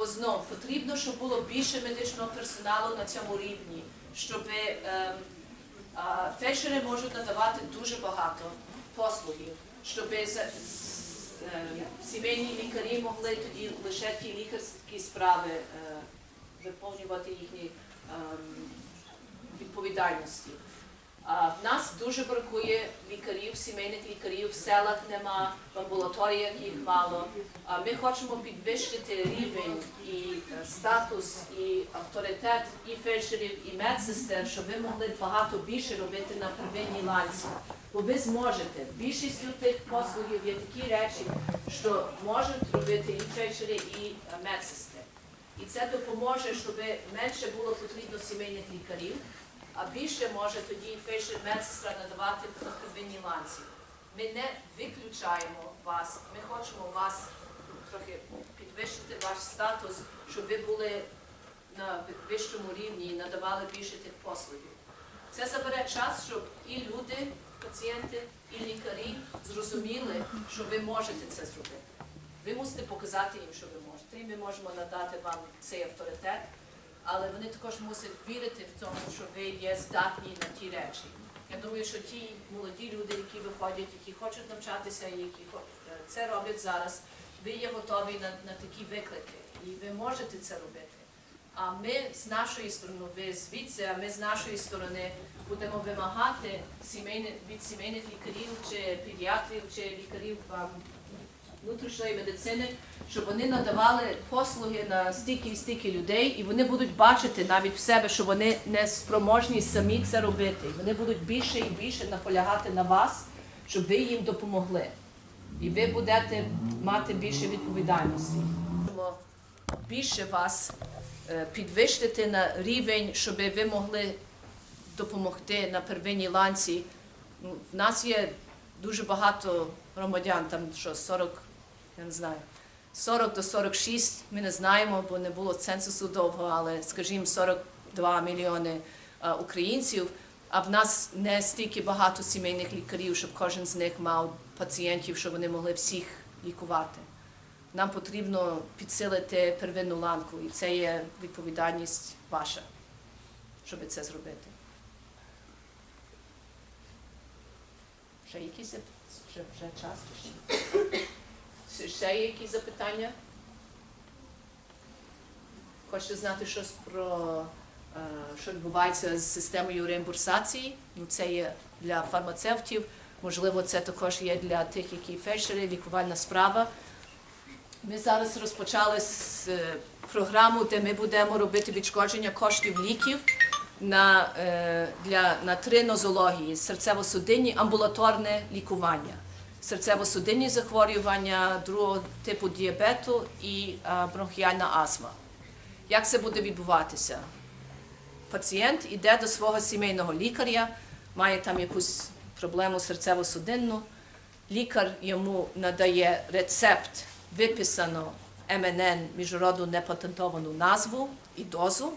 Бо знов потрібно, щоб було більше медичного персоналу на цьому рівні, щоб ем, а, фельдшери можуть надавати дуже багато послугів, щоб ем, сімейні лікарі могли тоді лише ті лікарські справи е, виповнювати їхні ем, відповідальності. В нас дуже бракує лікарів, сімейних лікарів, в селах нема, в амбулаторіях їх мало. Ми хочемо підвищити рівень і е, статус, і авторитет і фельдшерів, і медсестер, щоб ви могли багато більше робити на первинній ланці. Бо ви зможете. Більшістю тих послугів є такі речі, що можуть робити і фельдшери, і е, медсестри. І це допоможе, щоб менше було потрібно сімейних лікарів, а більше може тоді фельдшер медсестра надавати на первинній ланці. Ми не виключаємо вас, ми хочемо вас трохи підвищити ваш статус, щоб ви були на вищому рівні і надавали більше тих послугів. Це забере час, щоб і люди, пацієнти, і лікарі зрозуміли, що ви можете це зробити. Ви мусите показати їм, що ви можете. І ми можемо надати вам цей авторитет, але вони також мусять вірити в тому, що ви є здатні на ті речі. Я думаю, що ті молоді люди, які виходять, які хочуть навчатися, які е, це роблять зараз, ви є готові на, на такі виклики, і ви можете це робити. А ми з нашої сторони, ви звідси, а ми з нашої сторони будемо вимагати сімейних, від сімейних лікарів чи педіатрів чи лікарів ем, внутрішньої медицини, щоб вони надавали послуги на стільки і стільки людей, і вони будуть бачити навіть в себе, що вони не спроможні самі це робити. І вони будуть більше і більше наполягати на вас, щоб ви їм допомогли. І ви будете мати більше відповідальності. Можемо Більше вас е, підвищити на рівень, щоб ви могли допомогти на первинній ланці. Ну, в нас є дуже багато громадян, там що 40, я не знаю, 40 до 46, ми не знаємо, бо не було цензусу довго, але скажімо, 42 мільйони е, українців. А в нас не стільки багато сімейних лікарів, щоб кожен з них мав пацієнтів, щоб вони могли всіх лікувати. Нам потрібно підсилити первинну ланку, і це є відповідальність ваша, щоб це зробити. Ще якісь ще, ще час? Ще є якісь запитання? Хочете знати щось про е, що відбувається з системою реімбурсації? Ну, це є для фармацевтів, можливо, це також є для тих, які фельдшери, лікувальна справа. Ми зараз розпочали з е, програму, де ми будемо робити відшкодження коштів ліків на, е, для, на три нозології: серцево-судинні, амбулаторне лікування, серцево-судинні захворювання другого типу діабету і е, бронхіальна астма. Як це буде відбуватися? Пацієнт йде до свого сімейного лікаря, має там якусь проблему серцево-судинну. Лікар йому надає рецепт, виписано МНН, міжнародну непатентовану назву і дозу.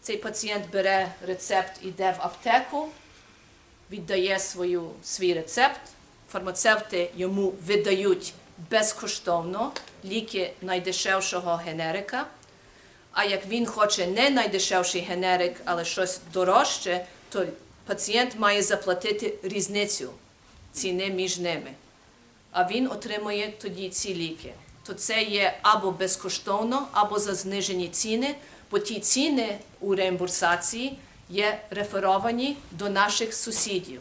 Цей пацієнт бере рецепт, іде в аптеку, віддає свою, свій рецепт. Фармацевти йому видають безкоштовно ліки найдешевшого генерика. А як він хоче не найдешевший генерик, але щось дорожче, то пацієнт має заплатити різницю ціни між ними. А він отримує тоді ці ліки. То це є або безкоштовно, або за знижені ціни, бо ті ціни у реімбурсації є реферовані до наших сусідів.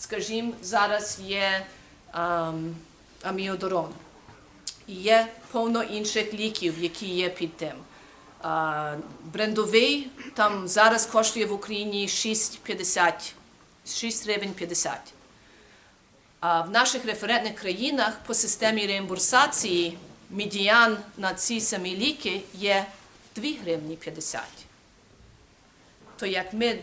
Скажімо, зараз є ем, аміодорон. І є повно інших ліків, які є під тим. А, брендовий там зараз коштує в Україні 6,50, 6 гривень 50. А в наших референтних країнах по системі реімбурсації медіан на ці самі ліки є 2 гривні 50. То як ми,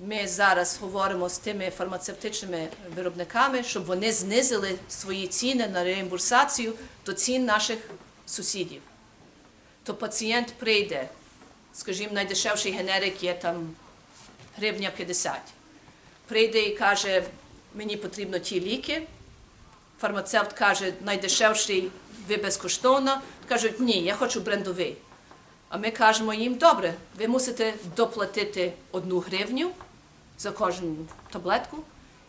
ми зараз говоримо з тими фармацевтичними виробниками, щоб вони знизили свої ціни на реімбурсацію до цін наших сусідів то пацієнт прийде, скажімо, найдешевший генерик є там гривня 50. Прийде і каже, мені потрібно ті ліки. фармацевт каже, найдешевший ви безкоштовно, кажуть, ні, я хочу брендовий. А ми кажемо їм, добре, ви мусите доплатити одну гривню за кожну таблетку,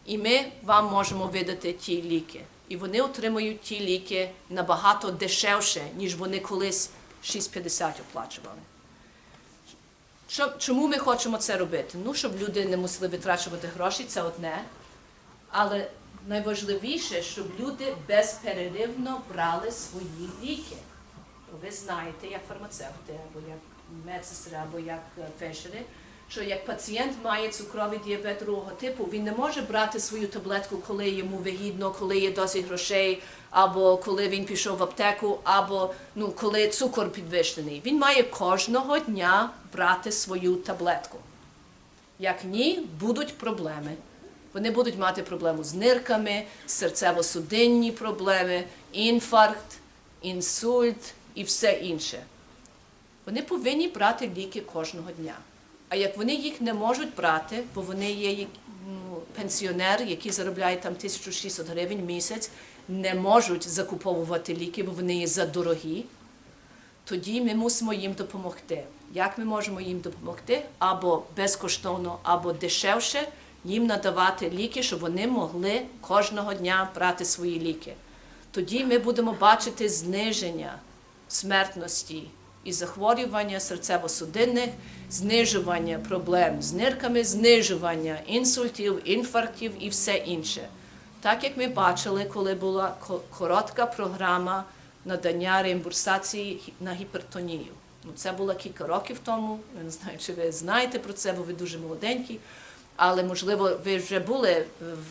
і ми вам можемо видати ті ліки. І вони отримують ті ліки набагато дешевше, ніж вони колись 6,50 оплачували. Чому ми хочемо це робити? Ну, щоб люди не мусили витрачувати гроші, це одне. Але найважливіше, щоб люди безперервно брали свої ліки. Ви знаєте, як фармацевти, або як медсестри, або як е, фельдшери, що як пацієнт має цукровий діабет другого типу, він не може брати свою таблетку, коли йому вигідно, коли є досить грошей, або коли він пішов в аптеку, або ну, коли цукор підвищений. Він має кожного дня брати свою таблетку. Як ні, будуть проблеми. Вони будуть мати проблему з нирками, серцево-судинні проблеми, інфаркт, інсульт і все інше. Вони повинні брати ліки кожного дня. А як вони їх не можуть брати, бо вони є ну, пенсіонер, який заробляє там 1600 гривень місяць, не можуть закуповувати ліки, бо вони є задорогі, тоді ми мусимо їм допомогти. Як ми можемо їм допомогти? Або безкоштовно, або дешевше їм надавати ліки, щоб вони могли кожного дня брати свої ліки. Тоді ми будемо бачити зниження смертності і захворювання серцево-судинних, знижування проблем з нирками, знижування інсультів, інфарктів і все інше. Так як ми бачили, коли була коротка програма надання реімбурсації на гіпертонію. Ну, це було кілька років тому. Я не знаю, чи ви знаєте про це, бо ви дуже молоденькі. Але можливо, ви вже були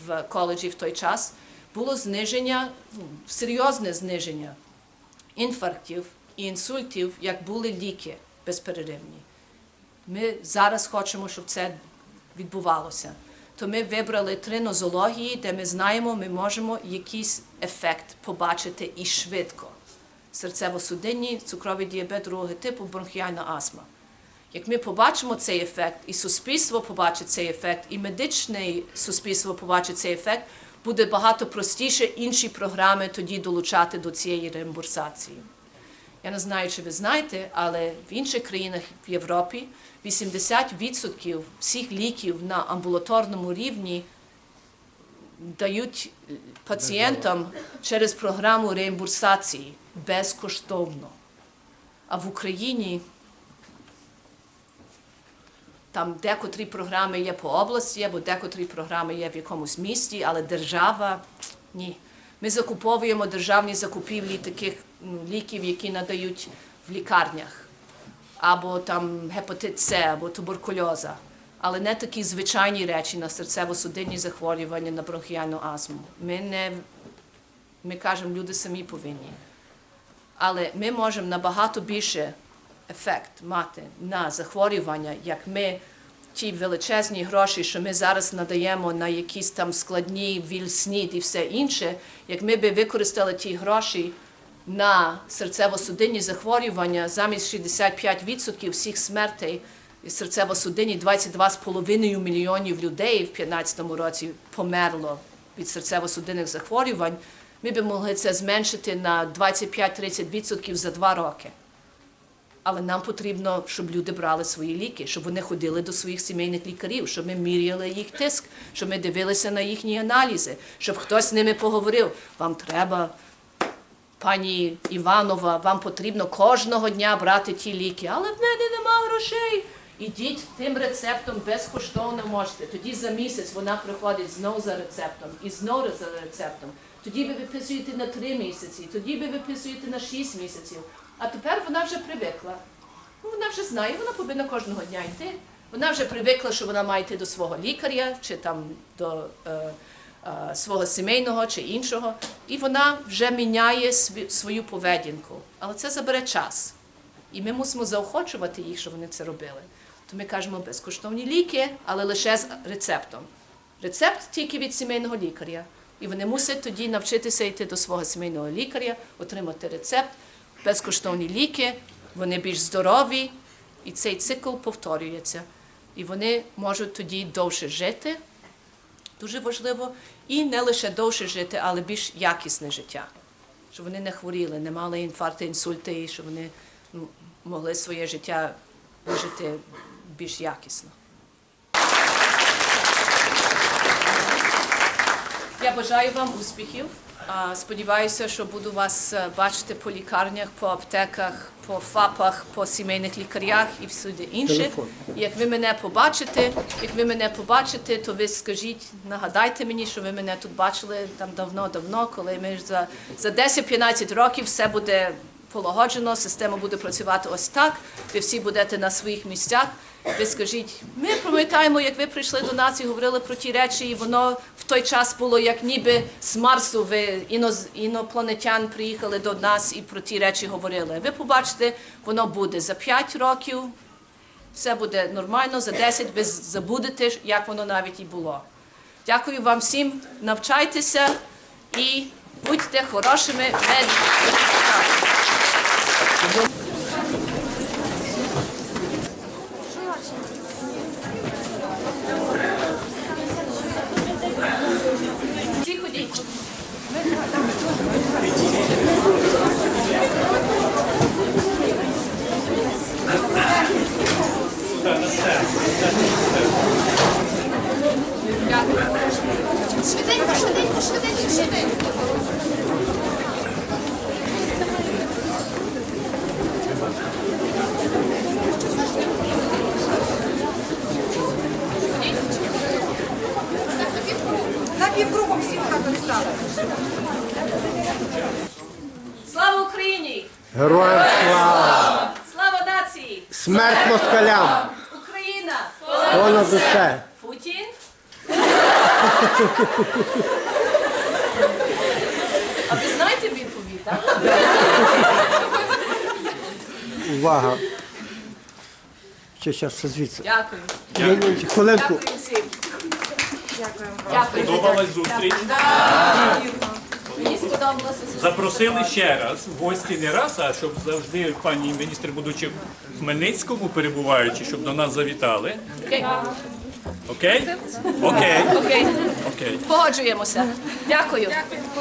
в коледжі в той час. Було зниження, ну, серйозне зниження інфарктів і інсультів, як були ліки безперервні. Ми зараз хочемо, щоб це відбувалося. То ми вибрали три нозології, де ми знаємо, ми можемо якийсь ефект побачити і швидко. Серцево-судинні, цукровий діабет другого типу, бронхіальна астма. Як ми побачимо цей ефект, і суспільство побачить цей ефект, і медичне суспільство побачить цей ефект, буде багато простіше інші програми тоді долучати до цієї реімбурсації. Я не знаю, чи ви знаєте, але в інших країнах в Європі 80% всіх ліків на амбулаторному рівні дають пацієнтам через програму реімбурсації безкоштовно. А в Україні там декотрі програми є по області, або декотрі програми є в якомусь місті, але держава ні. Ми закуповуємо державні закупівлі таких м, ліків, які надають в лікарнях, або там гепатит С, або туберкульоза, але не такі звичайні речі на серцево-судинні захворювання, на бронхіальну астму. Ми не ми кажемо, люди самі повинні. Але ми можемо набагато більше ефект мати на захворювання, як ми ті величезні гроші, що ми зараз надаємо на якісь там складні вільснід і все інше, як ми би використали ті гроші на серцево-судинні захворювання замість 65% всіх смертей серцево-судинні 22,5 мільйонів людей в 2015 році померло від серцево-судинних захворювань, ми б могли це зменшити на 25-30% за два роки. Але нам потрібно, щоб люди брали свої ліки, щоб вони ходили до своїх сімейних лікарів, щоб ми міряли їх тиск, щоб ми дивилися на їхні аналізи, щоб хтось з ними поговорив. Вам треба, пані Іванова, вам потрібно кожного дня брати ті ліки, але в мене нема грошей. Ідіть тим рецептом безкоштовно можете. Тоді за місяць вона приходить знову за рецептом і знову за рецептом. Тоді ви виписуєте на три місяці, тоді ви виписуєте на шість місяців. А тепер вона вже привикла. Ну, вона вже знає, вона повинна кожного дня йти. Вона вже привикла, що вона має йти до свого лікаря чи там до е, е, свого сімейного чи іншого. І вона вже міняє свою поведінку. Але це забере час. І ми мусимо заохочувати їх, щоб вони це робили. То ми кажемо безкоштовні ліки, але лише з рецептом. Рецепт тільки від сімейного лікаря. І вони мусять тоді навчитися йти до свого сімейного лікаря, отримати рецепт, безкоштовні ліки, вони більш здорові, і цей цикл повторюється. І вони можуть тоді довше жити, дуже важливо. І не лише довше жити, але більш якісне життя. Щоб вони не хворіли, не мали інфаркти, інсульти, і щоб вони ну, могли своє життя вижити більш якісно. Я бажаю вам успіхів. Сподіваюся, що буду вас е, бачити по лікарнях, по аптеках, по ФАПах, по сімейних лікарях і всюди інше. Як ви мене побачите, як ви мене побачите, то ви скажіть, нагадайте мені, що ви мене тут бачили там давно-давно, коли ми за, за 10-15 років все буде полагоджено, система буде працювати ось так, ви всі будете на своїх місцях. Ви скажіть, ми пам'ятаємо, як ви прийшли до нас і говорили про ті речі, і воно в той час було як ніби з Марсу. Ви іноз, інопланетян приїхали до нас і про ті речі говорили. Ви побачите, воно буде за 5 років, все буде нормально, за 10 ви забудете, як воно навіть і було. Дякую вам всім, навчайтеся і будьте хорошими медиками. Швиденько, швиденько, швиденько, швиденько. Слава Україні! Героям слава! Слава нації! Смерть москалям! Україна! Понад усе! Путін? А ви знаєте відповідь, так? Увага! Ще ще звідси. Дякую. Хвилинку. Дякую всім. Дякую. Сподобалась зустріч. Мені сподобалося. Запросили ще раз в гості не раз, а щоб завжди пані міністр, будучи в Хмельницькому перебуваючи, щоб до нас завітали. Окей. Окей. Окей. Погоджуємося. Дякую.